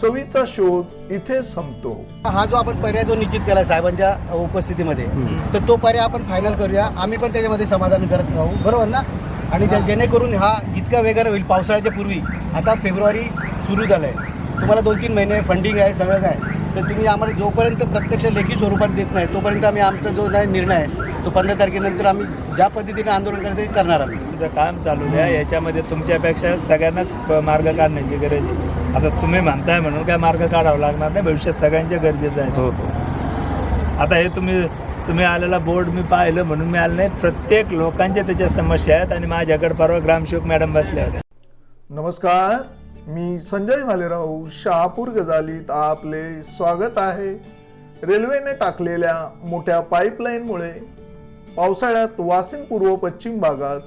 चवीचा शोध इथे संपतो. हा जो आपण पर्याय जो निश्चित केला साहेबांच्या उपस्थितीमध्ये तर तो पर्याय आपण फायनल करूया. आम्ही पण त्याच्यामध्ये समाधान करत राहू. बरोबर ना? आणि जेणेकरून हा इतका वेगानं होईल पावसाळ्याच्या पूर्वी. आता फेब्रुवारी सुरू झालं आहे तुम्हाला दोन तीन महिने फंडिंग आहे सगळं काय. तर तुम्ही आम्हाला जोपर्यंत प्रत्यक्ष लेखी स्वरूपात देत नाही तोपर्यंत आम्ही आमचा जो नाही निर्णय आहे तो पंधरा तारखेनंतर आम्ही ज्या पद्धतीने आंदोलन करतो ते करणार आम्ही. तुमचं काम चालू द्या. याच्यामध्ये तुमच्यापेक्षा सगळ्यांनाच मार्ग काढण्याची गरज आहे. असं तुम्ही म्हणताय म्हणून काय मार्ग काढावा लागणार नाही. भविष्यात सगळ्यांच्या गरजेचं आहे. आता हे तुम्ही तुम्ही आलेला बोर्ड मी पाहिलं म्हणून मी आलं नाही. प्रत्येक लोकांच्या त्याच्या समस्या आहेत आणि माझ्याकडे परवा ग्रामसेवक मॅडम बसल्या होत्या. नमस्कार. मी संजय भालेराव शहापूर गजालीत आपले स्वागत आहे. रेल्वेने टाकलेल्या मोठ्या पाईपलाईनमुळे पावसाळ्यात वासिन पूर्व पश्चिम भागात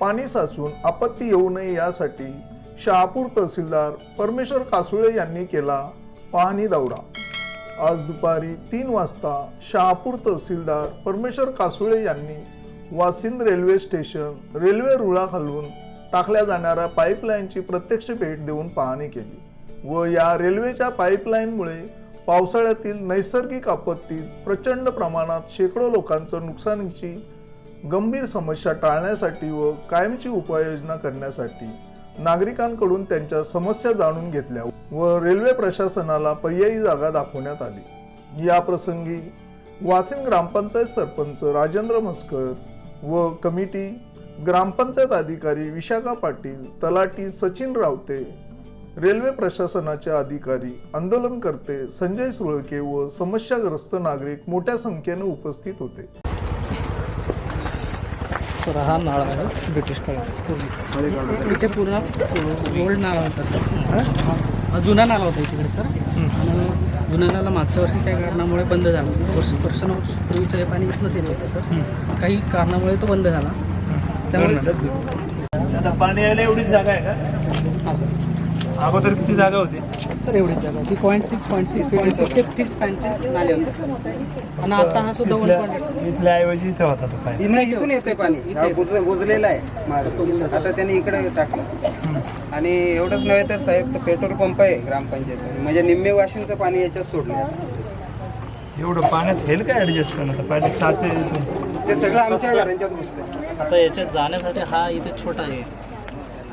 पाणी साचून आपत्ती येऊ नये यासाठी शहापूर तहसीलदार परमेश्वर कासुळे यांनी केला पाहणी दौरा. आज दुपारी तीन वाजता शहापूर तहसीलदार परमेश्वर कासुळे यांनी वासिंद रेल्वे स्टेशन रेल्वे रुळा घालून टाकल्या जाणाऱ्या पाईपलाईनची प्रत्यक्ष भेट देऊन पाहणी केली व या रेल्वेच्या पाईपलाईनमुळे पावसाळ्यातील नैसर्गिक आपत्तीत प्रचंड प्रमाणात शेकडो लोकांचं नुकसानीची गंभीर समस्या टाळण्यासाठी व कायमची उपाययोजना करण्यासाठी नागरिकांकडून त्यांच्या समस्या जाणून घेतल्या व रेल्वे प्रशासनाला पर्यायी जागा दाखवण्यात आली. या प्रसंगी वासिम ग्रामपंचायत सरपंच राजेंद्र मस्कर व कमिटी ग्रामपंचायत अधिकारी विशाखा पाटील तलाटी सचिन रावते रेल्वे प्रशासनाचे अधिकारी आंदोलनकर्ते संजय सुळके व समस्याग्रस्त नागरिक मोठ्या संख्येने उपस्थित होते. सर हा नाळा आहे ब्रिटिश काळात. इथे पूर्ण ओल्ड नाळा होता सर. जुना नाळा होता इकडे सर. आणि जुना नाला मागच्या वर्षी काही कारणामुळे बंद झाला. वर्ष वर्ष पूर्वीचं हे पाणी इथनंच येत होतं सर. काही कारणामुळे तो बंद झाला. त्यामुळे पाणी यायला एवढीच जागा आहे का? हां सर. अगोदर किती जागा होती? सर एवढीच जागा. ती point six point six point six fix पॅनचे नाले होते सर. आणि आता हा सुद्धा वन पॉईंट इथल्या ऐवजी इथं होता तो पाणी. इथून इथून येते पाणी. हा बुज- बुजलेला आहे. आता त्यांनी इकडे टाकलं. आणि एवढंच नव्हे तर साहेब तर पेट्रोल पंप आहे ग्रामपंचायत म्हणजे निम्मे वाशिंगचं पाणी याच्यात सोडलं एवढं पाण्यात होईल का ऍडजस्ट करणं आता पहिले साचे इथून. ते सगळं आमच्या घरांच्यात घुसलं आता याच्यात जाण्यासाठी हा इथे छोटा आहे.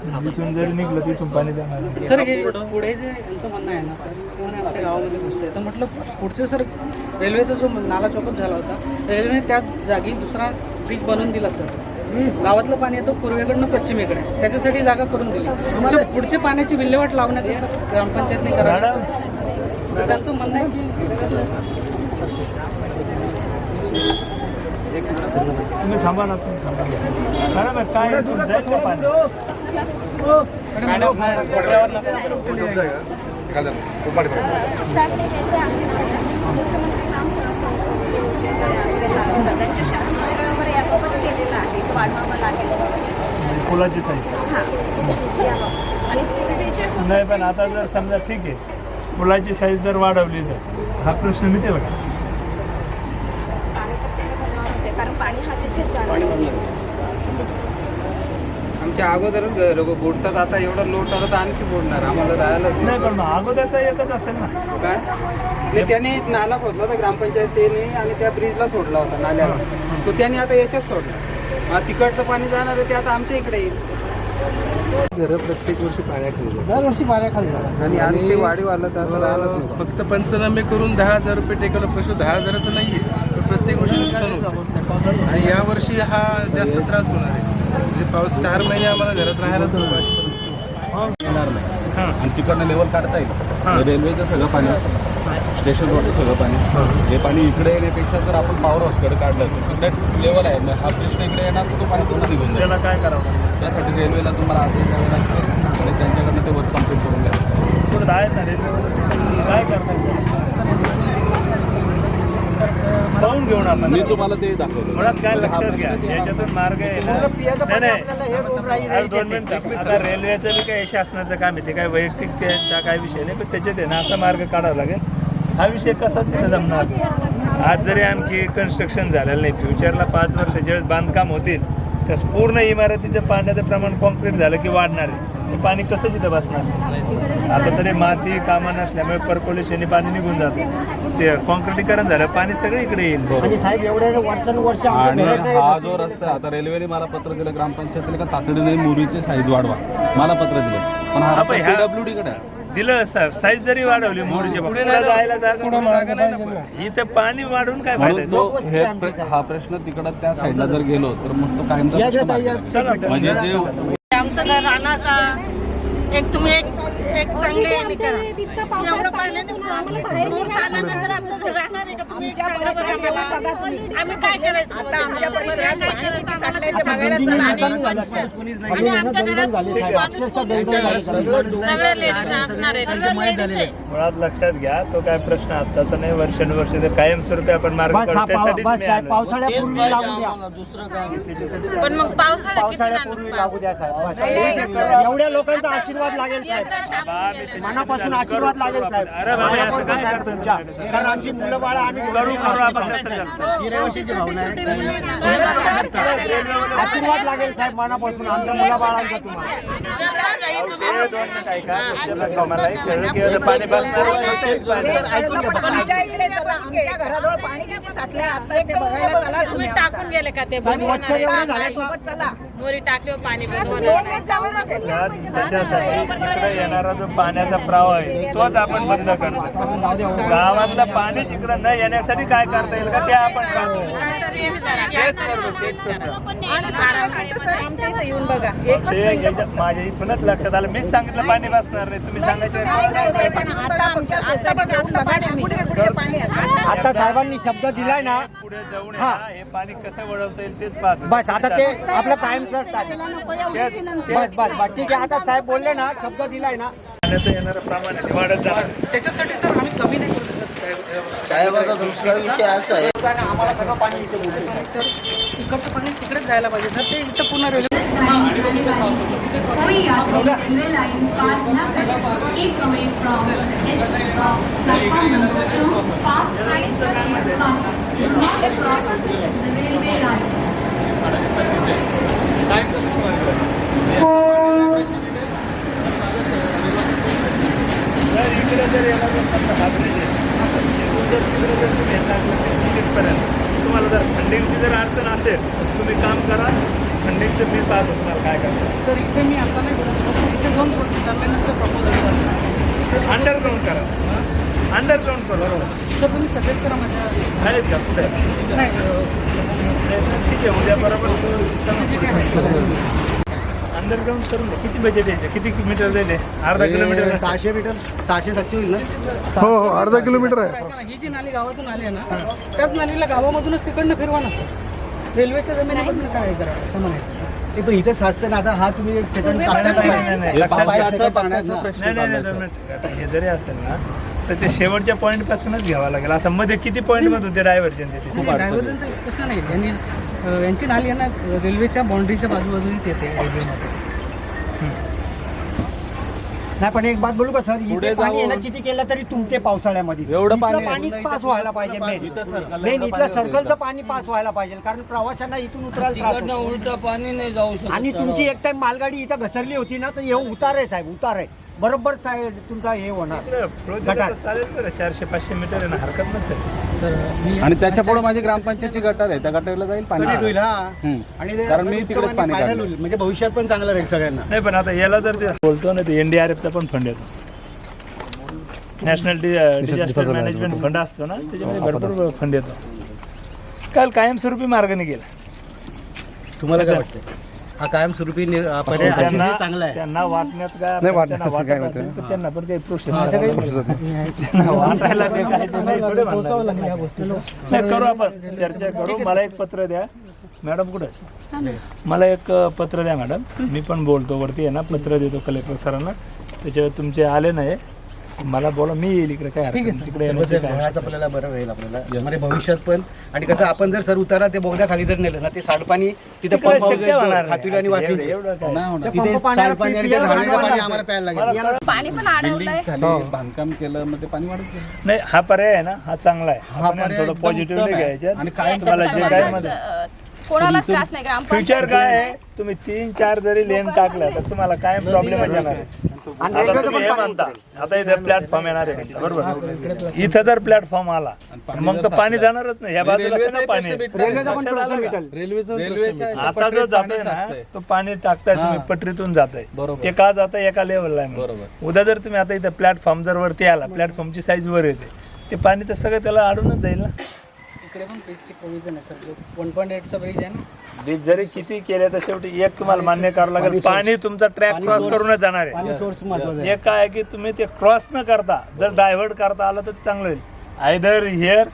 इथून जरी निघलं तिथून पाणी जाणार सर हे पुढे जे यांचं म्हणणं आहे ना सर ते आमच्या गावामध्ये घुसते तर म्हटलं पुढचे सर रेल्वेचा जो नाला चॉकअप झाला होता रेल्वेने त्याच जागी दुसरा ब्रिज बनवून दिला सर. गावातलं पाणी येतं पूर्वेकडनं पश्चिमेकडे. त्याच्यासाठी जागा करून दिली. त्याच्या पुढचे पाण्याची विल्हेवाट लावण्याचं सर ग्रामपंचायतने करावं त्यांचं म्हणणं आहे की तुम्ही थांबा ना तुम्ही थांबा. मॅडम हे. काय मुख्यमंत्री याबाबत केलेलं आहे. वाढवावं लागेल. फुलाची साईज हां. नाही पण आता जर समजा ठीक आहे. फुलाची साईज जर वाढवली तर हा प्रश्न मिळेल का पाणी तर तिथे भरणारच आहे कारण पाणी हा तिथेच. आमच्या अगोदरच घर बुडतात आता एवढं लोट आलं तर आणखी बुडणार. आम्हाला राहायलाच नाही पण मग अगोदर तर एकच असेल ना. काय? नाही त्याने नाला खोदला होता ग्रामपंचायतीने आणि त्या ब्रिजला सोडला होता नाल्याला. तो त्याने आता याच्यात सोडला. हा तिकडचं पाणी जाणार आहे ते आता आमच्या इकडे येईल. घरं प्रत्येक वर्षी पाण्यात गेली दरवर्षी पाण्याखाली झाला आणि आज ते वाढीव आलं तर आता राहिलंच नाही. फक्त पंचनामे करून दहा हजार रुपये टेकवलं प्रश्न दहा हजाराचं नाहीये. तर प्रत्येक नुकसान होतं. आणि या वर्षी हा जास्त त्रास होणार आहे. म्हणजे पाऊस चार महिने आम्हाला घरात राहायलाच नको. येणार नाही. आणि तिकडनं लेवल काढता येईल. रेल्वेचं सगळं पाणी स्टेशन रोडचं सगळं पाणी. हे. पाणी इकडे येण्यापेक्षा जर आपण पॉवर हाऊसकडे काढलं तर तिकडे लेवल आहे. मग हा प्रश्न इकडे येणार तर तो पाणी पूर्ण निघून जाईल. त्याला काय करावं? त्यासाठी रेल्वेला तुम्हाला आदेश द्यावे लागतील आणि त्यांच्याकडनं ते वर्क कंप्लीट करून घ्यायचं कुठं आहेत ना रेल्वे काय मला पाहून घेऊन आपण मी तुम्हाला ते दाखवलं मुळात काय हा लक्षात घ्या याच्यातून मार्ग आहे ना. नाही नाही. अरे दोन मिनिटं. आता रेल्वेचं बी काही शासनाचं काम आहे ते काय वैयक्तिक त्यांचा काय विषय नाही पण त्याच्यात आहे ना असा मार्ग काढावा लागेल. हा विषय कसाच नाही जमणार? आज जरी आणखी कन्स्ट्रक्शन झालेलं नाही फ्युचरला पाच वर्ष ज्यावेळेस बांधकाम होतील तर पूर्ण इमारतीचं पाण्याचं प्रमाण कॉन्क्रीट झालं की वाढणार आहे. ते पाणी कसं तिथं बसणार? आता तरी माती कामं नसल्यामुळे पर्कोलेशनने पाणी निघून जातं. कॉन्क्रिटीकरण झालं पाणी सगळं इकडे येईल. आणि साहेब एवढे वर्षानुवर्ष आणि हा जो रस्ता आहे, आता रेल्वेने मला पत्र दिलं ग्रामपंचायतीने का तातडीने मुरीची साईज वाढवा. मला पत्र दिलं. पण हा आपण ह्या- पीडब्ल्यूडी कडे आहे. दिलं साईज जरी वाढवली मोरीच्या पुढे जायला जागा नाही ना. इथं पाणी वाढून काय फायदा हे प्र- प्रश्न तिकडं त्या साईडला जर गेलो तर मग तो कायमचा. म्हणजे आमचं घर राहण्याचा एक तुम्ही एक एक चांगले हे करा. एवढं पाण्याने पूर आल्यानंतर आमचं घर राहणार आहे का तुम्ही? एक सांगा बरं आम्हाला आम्ही काय करायचं आता? आमच्या परिसरात काय करायचं? आम्हाला ते बघायला चला. आणि- आणि आमच्या घरात माणूस सगळे लेडीज असणार आहे. सगळे ladies आहे. मुळात लक्षात घ्या तो काय प्रश्न आताचा नाही. वर्षानुवर्ष ते कायमस्वरूपी आपण मार्ग काढू. त्यासाठीच मी आलो. पावसाळ्यापूर्वी लागू द्या. पण मग पावसाळ्यापूर्वी लागू द्या साहेब. बस. एवढ्या लोकांचा आशीर्वाद लागेल साहेब. मनापासून आशीर्वाद लागेल साहेब. मनापासून तुमच्या. कारण आमची मुलं बाळ आम्ही भावना आहे आशीर्वाद लागेल साहेब मनापासून आमच्या मुला बाळांचा तुम्हाला हे पाणी बसणार आहे. तेच पाणी. आमच्या घराजवळ पाणी किती साठलंय आता ते बघायला चला तुम्ही टाकून गेले का ते साहेब मच्छर एवढे झाले का? चला मोरी टाकले पाणी मुळात त्याच्यासाठी इकडे येणारा जो पाण्याचा प्रवाह आहे तोच आपण बंद करतो गावातलं पाणी इकडे न येण्यासाठी काय करता येईल का ते आपण करतो माझ्या इथूनच लक्षात आलं. मीच सांगितलं पाणी बसणार नाही. तुम्ही सांगायचं आता साहेबांनी शब्द दिलाय ना. पुढे जाऊन हे. पाणी कसं वळवता येईल तेच पाहतो. बस आता ते आपलं कायमचं बस बस बस. ठीक आहे. आता साहेब बोलले ना शब्द दिलाय ना. पाण्याचं येणारं प्रमाण आहे ते वाढत जाणार. त्याच्यासाठी सर आम्ही कमी नाही करू शकत. साहेबाचा दुसरा विषय असा आहे. आम्हाला सगळं पाणी इथे बोलतो सर इकडचं पाणी तिकडेच जायला पाहिजे. सर ते इथं पुन्हा रेल्वे कोई यात्री जर तिकडे जर तुम्ही हे तिकीटपर्यंत, तुम्हाला जर फंडिंगची जर अडचण असेल तर तुम्ही काम करा. फंडिंगचं मी पाहतो तुम्हाला काय करतो सर इथे मी आता नाही बोलत इथे दोन टर्मिनलचे प्रपोजल अंडरग्राऊंड करा. अंडरग्राऊंड करू. सर तुम्ही सजेस्ट करा माझ्या आहेत का कुठे? ठीक आहे उद्या बरोबर. अंडरग्राऊंड करून किती बजेट यायचं किती मीटर हे? अर्धा किलोमीटर. सहाशे मीटर सहाशे सातशे होईल ना? हो हो अर्धा किलोमीटर आहे. ऐका ना, ही जी नाली गावातून आली आहे ना त्याच नालीला गावामधूनच तिकडनं फिरवा ना सर. रेल्वेच्या जमिनीमधून काय करा असं म्हणायचं. ते पण इथे साचते ना आता हा तुम्ही एक सेकंड नाही, नाही, नाही. लक्षात घ्या. पाण्याचा प्रश्न नाही नाही नाही काढलाय, दोन मिनिटं. हे जरी असेल ना तर ते शेवटच्या पॉईंट पासूनच घ्यावा लागेल. असं मध्ये किती पॉईंट मधून ते डायव्हर्जन देते प्रश्न नाही. यांनी अं, यांची नाली आहे ना रेल्वेच्या बाउंड्रीच्या बाजूबाजूनीच येते रेल्वेमध्ये. नाही पण एक बात बोलू का सर? पुढे इथे पाणी जाऊन- किती केलं तरी तुमते पावसाळ्यामध्ये एवढं इथलं पाणी- पाणी पास व्हायला पाहिजे इथलं सर्कलचं पाणी पास व्हायला पाहिजे कारण प्रवाशांना इथून उतरायला त्रास होतो. उलट पाणी नाही जाऊ शकत आणि तुमची एक टाइम मालगाडी इथं घसरली होती ना तर हे उतार आहे साहेब उतार आहे. बरोबर साहेब तुमचा हे होणार. फ्लो दिला तर चालेल बरं चारशे पाचशे मीटर आहे ना हरकत नसेल आणि त्याच्या पुढे माझी ग्रामपंचायतची गटार आहे. त्या गटारला जाईल पाणी होईल हा. हम्म. आणि ते कारण मी तिकडेच आणि पाणी final काढलं. होईल. म्हणजे भविष्यात पण चांगलं राहील सगळ्यांना. नाही पण आता याला जर ते बोलतो ना ते एनडीआरएफचा पण फंड येतो. नॅशनल डिझास्टर मॅनेजमेंट फंड असतो ना त्याच्यामध्ये भरपूर फंड येतो. काल कायमस्वरूपी मार्गाने गेला. तुम्हाला काय वाटतं हा कायमस्वरूपी नि- अं, पर्याय त्यांना अतिशय चांगला आहे. त्यांना वाटण्यात काय त्यांना वाटत असेल तर त्यांना पण काही प्रोसेस त्यांना वाटायला काही काय ते नाही थोडे म्हणणार. करू आपण. चर्चा करू. मला एक पत्र द्या. मॅडम कुठे मला एक अ, पत्र द्या मॅडम. मी पण बोलतो. वरती आहे ना पत्र देतो कलेक्टर सरांना. त्याच्यावर तुमचे आले नाही. मला बोला मी येईल इकडे काय. तिकडे येण्याची काय आज आपल्याला बरं राहील आपल्याला. म्हणजे भविष्यात पण. आणि कसं आपण जर सर उतारा ते बोगद्या खाली जर नेलं ना ते सांडपाणी तिथे तिकडे पंप हाऊस शक्य होणार आहे, नाही. खातुली आणि वासिंद एवढं- एवढं काय. नाही होणार. तिथे सांडपाणी आणि ते घाणेरडं पाणी आम्हाला प्यायला लागेल. पाणी पण अडवलंय बिल्डिंग झाली बांधकाम केलं मग ते पाणी वाढत गेलं. नाही हा पर्याय आहे ना हा चांगला आहे. हा आपण पर्याय थोडं एकदम पॉझिटिव्हली उत्तम आहे. घ्यायच्यात. आणि काय तुम्हाला जे काय सर्वांनाच, मध्ये अं, कोणालाच त्रास नाही ग्रामपंचायत फ्युचर काय आहे? तुम्ही तीन चार जरी लेन टाकल्या तर तुम्हाला काय प्रॉब्लेम येणार आहे? आता तुम्ही हे म्हणता आता इथे प्लॅटफॉर्म येणार आहे म्हणता, बरोबर. इथं जर प्लॅटफॉर्म आला मग तर पाणी जाणारच नाही. ह्या बाजूला कसं पाणी आहे. रेल्वेचा पण लक्षात प्रश्न आलं का? मिटेल रेल्वेचं रेल्वेच्या याच्या आता जो पटरीत जातोय पाणी ना साचतंय. तो पाणी टाकताय तुम्ही हा. पटरीतून जाताय. बरोबर. ते का जातं एका लेवलला आहे बरोबर. उद्या जर तुम्ही आता इथं प्लॅटफॉर्म जर वरती आला प्लॅटफॉर्मची साईज वर येते ते पाणी तर सगळं त्याला अडूनच जाईल ना. इकडे पण ब्रिजची प्रोव्हिजन आहे सर. जो वन पॉईंट एटचा ब्रिज आहे ना. ब्रिज जरी किती केले तर शेवटी एक तुम्हाला मान्य करावं लागेल. पाणी तुमचा ट्रॅक क्रॉस करूनच जाणार पाणी आहे सोर्स महत्त्वाचा आहे. एक काय आहे की तुम्ही ते क्रॉस न करता जर डायव्हर्ट करता आलं तर चांगलं होईल. आयदर हिअर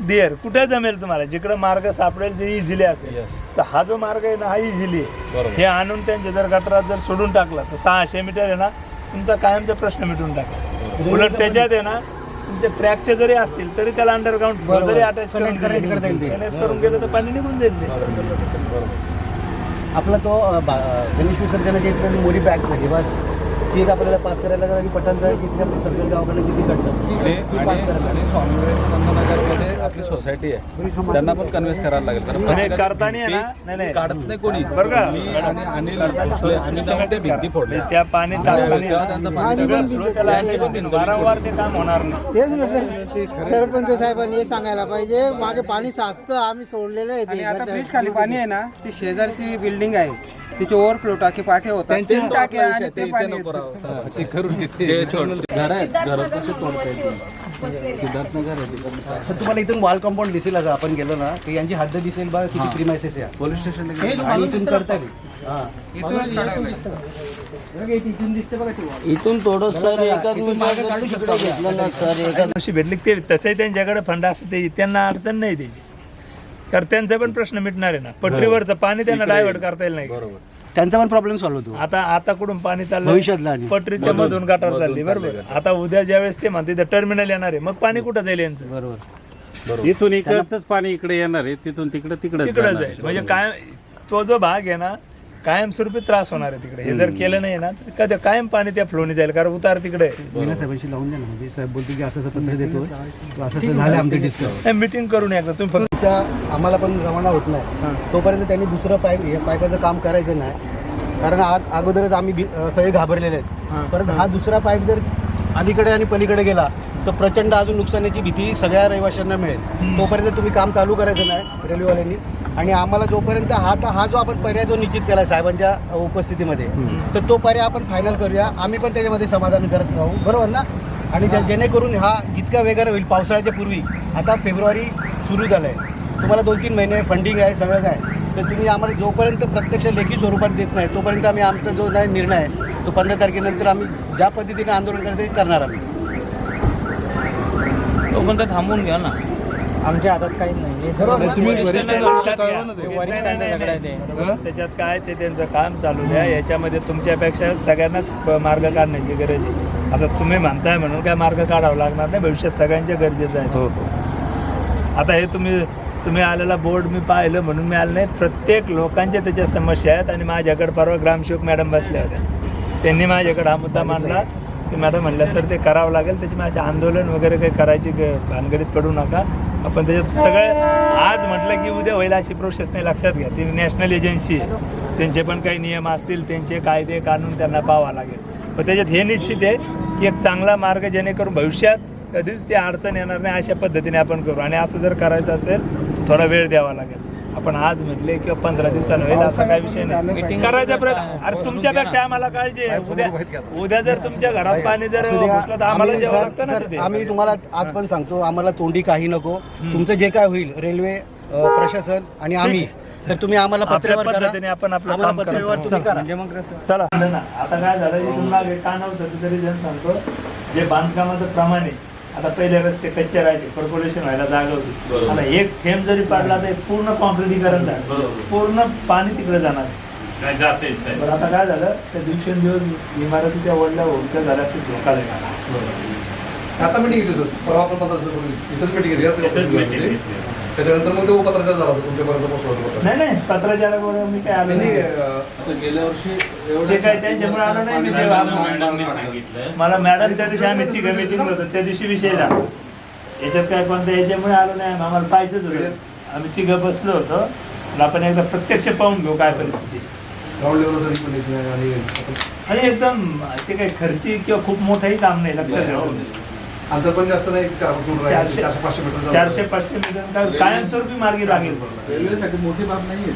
दिअर कुठे जमेल तुम्हाला? जिकडे मार्ग सापडेल जे इझिली असेल. Yes. तर हा जो मार्ग आहे ना हा इझिली बरोबर. हे आणून त्यांचे जर गटारात जर सोडून टाकला तर सहाशे मीटर आहे ना तुमचा कायमचा प्रश्न मिटून टाकला. उलट त्याच्यात आहे ना तुमचे ट्रॅकचे जरी असतील तरी त्याला अंडरग्राऊंड जरी अटॅच करून Connect- connect करता येईल ते. connect करून गेलं तर पाणी निघून जाईल ते. आपला तो अ, बा- गणेश विसर्जनाची एक मोठी बॅग झाली बस ती एक आपल्याला पास करायला लागेल आणि पठाण तिथे आपलं सर्कल गावाकडे किती कटतं ती आणि पास करायला आणि स्वामी विवेकानंद नगरमध्ये आपली सोसायटी आहे. त्यांना पण कन्व्हेन्स करायला लागेल. कारण करताना नाही नाही. काढत नाही कोणी. बरं का? मी आणि अनिल भोसले आम्ही जाऊन ते भिंती त्या पाणी वारंवार ते काम होणार नाही. तेच म्हटलं. सरपंच साहेबांनी हे सांगायला पाहिजे मागे पाणी साचतं आम्ही सोडलेलं आहे ते आता ब्रिज खाली पाणी आहे ना ती शेजारची बिल्डिंग आहे. तिचे ओव्हरफ्लो टाकी पाठे होतात. तीन टाके आणि ते पाणी करून घेते ते छोट घर आहेत घरात कसे तोडता तर तुम्हाला इथून वॉल कंपाऊंड दिसेल असं आपण गेलो ना की यांची हद्द दिसेल बघा किती प्रिमायसेस आहे. पोलीस स्टेशनला इथून करता हा. इथून दिसते बघा. ती wall. इथून थोडं सर एकाच मिनिट सर वर्षी भेटले की ते तसंही त्यांच्याकडे फंड असतो ते त्यांना अडचण नाही त्याची. तर त्यांचा पण प्रश्न मिटणार आहे ना. पटरीवरचं पाणी त्यांना डायव्हर्ट करता येईल नाही. त्यांचा पण प्रॉब्लेम सॉल्व्ह होतो. आता आता कुठून पाणी चाललं भविष्यातला आणि. पटरीच्या मधून गटार चालली बरोबर. आता उद्या ज्यावेळेस ते म्हणते टर्मिनल येणार आहे. मग पाणी कुठं जाईल यांचं? बरोबर. इथून इकडचंच पाणी इकडे येणार आहे तिथून तिकडे तिकडे तिकडं जाईल. म्हणजे काय तो जो भाग आहे ना कायमस्वरूपी त्रास होणार आहे तिकडे. हे जर केलं नाही ना तर कधी कायम पाणी त्या फ्लोने जाईल. कारण उतार तिकडे आहे. मीना साहेबांशी लावून द्या ना. म्हणजे साहेब बोलतो की असं असं पत्र देतो असं असं झालं आमचे डिस्कस नाही मीटिंग करून एकदा. तुम्ही फक्त तुमच्या आम्हाला पण रवाना होत नाही. तोपर्यंत त्यांनी दुसरं पाईप हे पाईपाचं काम करायचं नाही. कारण आज अगोदरच आम्ही भी- अं, सगळे घाबरलेले आहेत. परत हा दुसरा पाईप जर अलीकडे आणि पलीकडे गेला तर प्रचंड अजून नुकसानाची भीती सगळ्या रहिवाशांना मिळेल. तोपर्यंत तुम्ही काम चालू करायचं नाही रेल्वेवाल्यांनी. आणि आम्हाला जोपर्यंत हा आता हा जो आपण पर्याय जो निश्चित केला साहेबांच्या उपस्थितीमध्ये तर तो पर्याय आपण फायनल करूया. आम्ही पण त्याच्यामध्ये समाधान करत राहू. बरोबर ना? आणि जेणेकरून हा इतका वेगानं होईल. पावसाळ्याच्या पूर्वी आता फेब्रुवारी सुरू झालं आहे तुम्हाला दोन तीन महिने फंडिंग आहे सगळं काय. तर तुम्ही आम्हाला जोपर्यंत प्रत्यक्ष लेखी स्वरूपात देत नाही तोपर्यंत आम्ही आमचा जो नाही निर्णय आहे तो पंधरा तारखेनंतर आम्ही ज्या पद्धतीने आंदोलन करते करणार आम्ही. तो पण थांबून घ्या ना. आमच्या हातात काही नाही. तुम्ही वरिष्ठांना ना. ते. त्याच्यात काय ते त्यांचं काम चालू द्या. याच्यामध्ये तुमच्यापेक्षा सगळ्यांनाच प- मार्ग काढण्याची गरज आहे. असं तुम्ही म्हणताय म्हणून काय मार्ग काढावा लागणार नाही? भविष्यात सगळ्यांच्या गरजेचं आहे. आता हे तुम्ही तुम्ही आलेला बोर्ड मी पाहिलं म्हणून मी आलं नाही. प्रत्येक लोकांच्या त्याच्या समस्या आहेत आणि माझ्याकडे परवा ग्रामसेवक मॅडम बसल्या होत्या. त्यांनी माझ्याकडे हा मुद्दा मांडला. की मॅडम म्हणल्या सर ते करावं लागेल. त्याची माझे आंदोलन वगैरे काही करायची ग- भानगडीत पडू नका. आपण त्याच्यात सगळं आज म्हटलं की उद्या होईल अशी प्रोसेस नाही लक्षात घ्या. ती नॅशनल एजन्सी आहे. त्यांचे पण काही नियम असतील त्यांचे कायदे कानून त्यांना पाहावा लागेल. पण त्याच्यात हे निश्चित आहे की एक चांगला मार्ग जेणेकरून भविष्यात कधीच ती अडचण येणार नाही अशा पद्धतीने आपण करू. आणि असं जर करायचं असेल थोडा वेळ द्यावा लागेल. आपण आज म्हटले किंवा पंधरा दिवसानं होईल असा काही विषय नाही. करायचा प्रयत्न अरे तुमच्यापेक्षा आम्हाला काळजी आहे. उद्या उद्या जर तुमच्या घरात पाणी जर. घुसलं तर आम्हाला आम्ही सर- लागतं ना सर, तिथे. आम्ही तुम्हाला आज पण सांगतो आम्हाला तोंडी काही नको. तुमचं जे काय होईल रेल्वे अ, प्रशासन आणि आम्ही तर तुम्ही आम्हाला आपल्या पत्रेवर करा. पद्धतीने आपण आपलं आम्हाला काम पत्रेवर करतो. तुम्ही करा. चला. ना आता काय झालं इथून मागे का नव्हतं तरी जण सांगतो. जे बांधकामाचं प्रमाण आहे आता पहिले रस्ते कच्चे राहिले कॉर्पोरेशन व्हायला जागा होती. आता एक थेंब जरी पडला तर पूर्ण कॉन्क्रिटीकरण झालं पूर्ण पाणी तिकडे जाणार. बरं आता काय झालं? त्या दिवसेंदिवस इमारतीच्या वडल्या उलट्या झाल्या धोका देणार आता मिटिंग घेतली होती. परवा आपण पत्राचं इथंच मिटिंग घेतली त्याच्यानंतर मग तो पत्राचार झाला होता तुमच्यापर्यंत पोहोचला होता नाही नाही पत्राचारामुळे मी काय आलो नाही गेल्या वर्षी ते काय त्यांच्यामुळे आलो नाही मी तेव्हा मला मॅडम त्या दिवशी आम्ही तिघं मीटिंग होतो त्या दिवशी विषय झाला याच्यात काय कोणत्या याच्यामुळे आलो नाही आम्हाला पाहिजेच होतं. आम्ही तिघं बसलो होतो. आपण एकदा प्रत्यक्ष पाहून घेऊ काय परिस्थिती. आणि एकदम ते काही खर्ची किंवा खूप मोठंही काम नाही लक्षात ठेवा अंतर पण जास्त नाही चारशे पाचशे मीटर चारशे पाचशे मीटर काय कायमस्वरूपी मार्गी लागेल. रेल्वेसाठी मोठी बाब नाही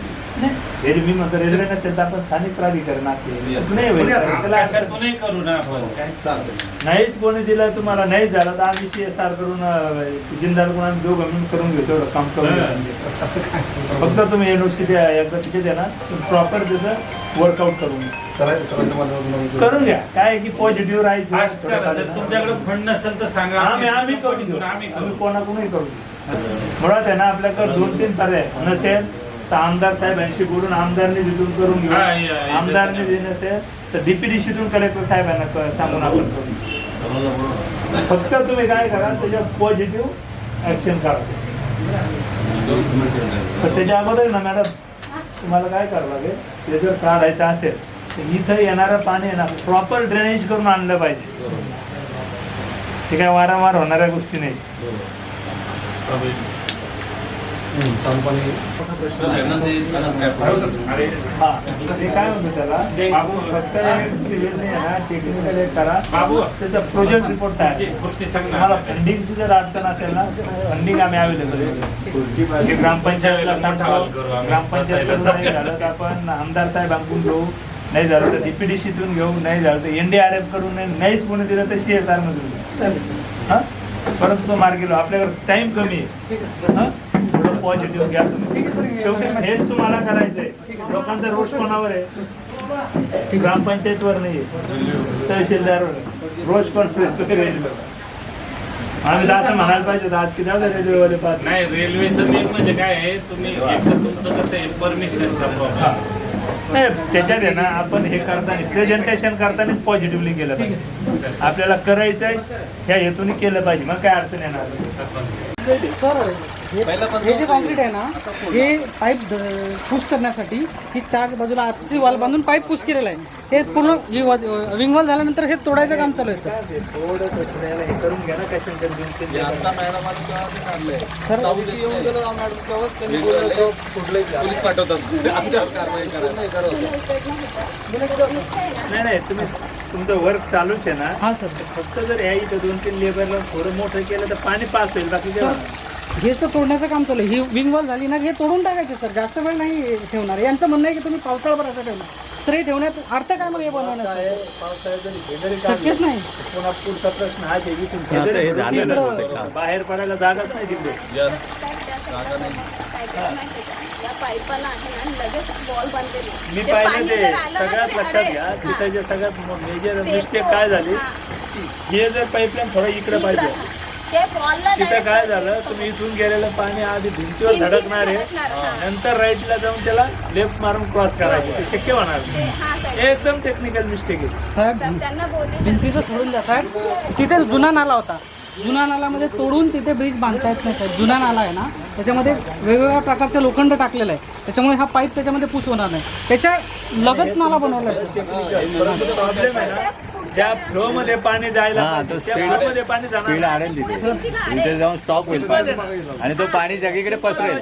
रेल्वे म्हणतो रेल्वे नसेल तर आपण स्थानिक प्राधिकरण असेल. असं नाही. करू ना आपण. नाहीच कोणी दिलं तुम्हाला नाही झालं तर आम्ही सी एस आर करून जिंदाल करून आम्ही दोघं मिळून करून घेतो काम करून. फक्त तुम्ही एनओसी द्या एकदा तिथे द्या ना. प्रॉपर त्याचं वर्कआउट करून. आम्ही करून घ्या. काय आहे की पॉझिटिव्ह राहायचं तुमच्याकडे फंड नसेल तर सांगा. आम्ही आम्ही करून घेऊ. आम्ही कोणाकडूनही करू मुळात आहे ना आपल्याकडे दोन तीन पर्याय नसेल तर आमदार साहेबांशी बोलून आमदार निधीतून करून घेऊ. हा, या- निधी नसेल तर डीपीडीसीतून कलेक्टर साहेबांना क- सांगून आपण करू फक्त तुम्ही काय करा त्याच्यावर पॉझिटिव्ह ऍक्शन करा तर त्याच्या अगोदर ना मॅडम तुम्हाला काय करावं लागेल? ते जर काढायचं असेल तर इथं येणारं पाणी आहे ना प्रॉपर ड्रेनेज करून आणलं पाहिजे. ते काय वारंवार होणाऱ्या गोष्टी नाही. सांडपाणी काय म्हणतो त्याला फक्त सिव्हिल नाही ना टेक्निकल एक करा त्याचा प्रोजेक्ट रिपोर्ट तयार तुम्हाला फंडिंगची जर अडचण असेल ना फंडिंग आम्ही अवेलेबल आहे ग्रामपंचायतला सांगतो ग्रामपंचायत झालं आपण आमदार साहेबांकडून घेऊ नाही झालं तर डीपीडीसीतून घेऊ नाही झालं तर एनडीआरएफ करून नाहीच कोणी दिलं तर सीएसआर मधून हा? परंतु तो मार्ग गेलो. आपल्याकडे टाइम कमी आहे. पॉझिटिव्ह घ्या तुम्ही. शेवटी हेच तुम्हाला करायचंय. लोकांचा रोष कोणावर आहे? ग्रामपंचायतवर नाही तहसीलदारवर. रोष कोण रेल्वे आम्ही असं म्हणायला पाहिजे आज किती रेल्वेवाले पाहत नाही रेल्वेचं मेन म्हणजे काय आहे तुम्ही एक तुमचं कसं आहे परमिशनचा प्रॉब्लेम नाही त्याच्यात आहे ना आपण हे करताना प्रेझेंटेशन करतानाच पॉझिटिव्हली केलं पाहिजे. आपल्याला करायचंय ह्या हेतून केलं पाहिजे मग काय अडचण येणार? हे हे जे कॉन्क्रीट आहे ना हे पाईप पुश करण्यासाठी ही चार बाजूला आरसी वॉल बांधून पाईप पुश केलेला आहे. हे पूर्ण विंग वॉल झाल्यानंतर हे तोडायचं काम चालू आहे सर हे पोलीस पाठवतात. आमच्यावर कारवाई करा नाही नाही तुम्ही तुमचं वर्क चालूच आहे ना. हां सर फक्त जर या इथं दोन तीन लेबरला थोडं मोठं केलं तर पाणी पास होईल बाकी सर हे तर तोडण्याचं काम चालू आहे. ही विंग वॉल झाली ना हे तोडून टाकायचे सर. जास्त वेळ नाही ठेवणार. यांचं म्हणणं आहे की तुम्ही पावसाळभर असं ठेवणार. तर हे ठेवण्यात अर्थ काय मग हे बनवण्याचं? शक्यच नाही. पुन्हा पुढचा प्रश्न हा इथून तिकडं बाहेर पडायला जागाच नाही तिकडे. या. पाईपाला आहे ना लगेच बॉल बांधलेली मी ते पाहिलं पाणी ते जर आलं ना सगळ्यात लक्षात अरे, घ्या. हा. तिथं जे सगळ्यात मेजर मिस्टेक काय झाली? हा. जर पाईपलाईन थोडं इकडे पाहिजे. तिथं काय झालं. तुम्ही इथून गेलेलं पाणी आधी भिंतीवर धडकणार आहे. नंतर राईटला जाऊन त्याला लेफ्ट मारून क्रॉस करायचं. ते शक्य होणार नाही. हा, एकदम टेक्निकल मिस्टेक आहे. साहेब भिंतीचं सोडून द्या साहेब. तिथे जुना नाला होता. जुना नालामध्ये तोडून तिथे ब्रिज बांधता येत नाही साहेब. जुना नाला आहे ना. त्याच्यामध्ये वेगवेगळ्या प्रकारचे लोखंड टाकलेलं आहे. त्याच्यामुळे हा पाईप त्याच्यामध्ये पुश होणार नाही. त्याच्या लगत नाला बनवला आहे ज्या फ्लो मध्ये पाणी जायला पाहिजे, त्या फ्लो मध्ये पाणी जाणार नाही. तिथे जाऊन स्टॉप होईल. आणि तो पाणी सगळीकडे पसरेल.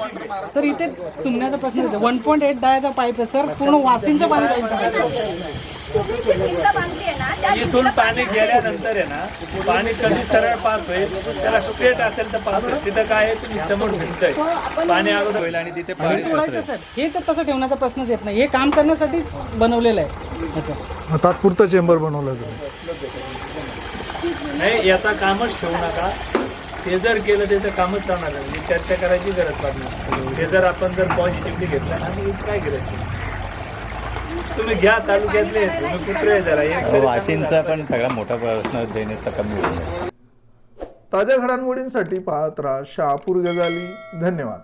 सर इथे तुमण्याचा प्रश्न येतो वन पॉईंट एट डायचा पाईप आहे सर. पूर्ण वासिंचं पाणी जाईल सर. तुम्ही जी भिंत बांधली आहे ना त्या इथून भिंतीला पाणी गेल्यानंतर आहे ना पाणी कधी सरळ पास होईल त्याला स्ट्रेट असेल तर पास होईल. तिथं काय आहे तुम्ही समोर भिंत आहे. पाणी अगोदर होईल आणि तिथे पाणी तोडायचं सर हे तर तसं ठेवण्याचा प्रश्नच येत नाही. हे काम करण्यासाठी बनवलेलं आहे. याचं तात्पुरतं चेंबर बनवलं तुम्ही. नाही याचा कामच ठेवू नका. ते जर केलं त्याचं कामच राहणार नाही. ही चर्चा करायची गरज पडणार ते जर आपण जर पॉझिटिव्हली घेतलं ना तर काय करायचं तुम्ही घ्या तालुक्यातले तुम्ही कुत्रे जरा? वाशिंचा पण सगळा मोठा प्रश्न देण्याचा कमी होईल. ताज्या घडामोडींसाठी पाहत राहा शहापूर गजाली. धन्यवाद.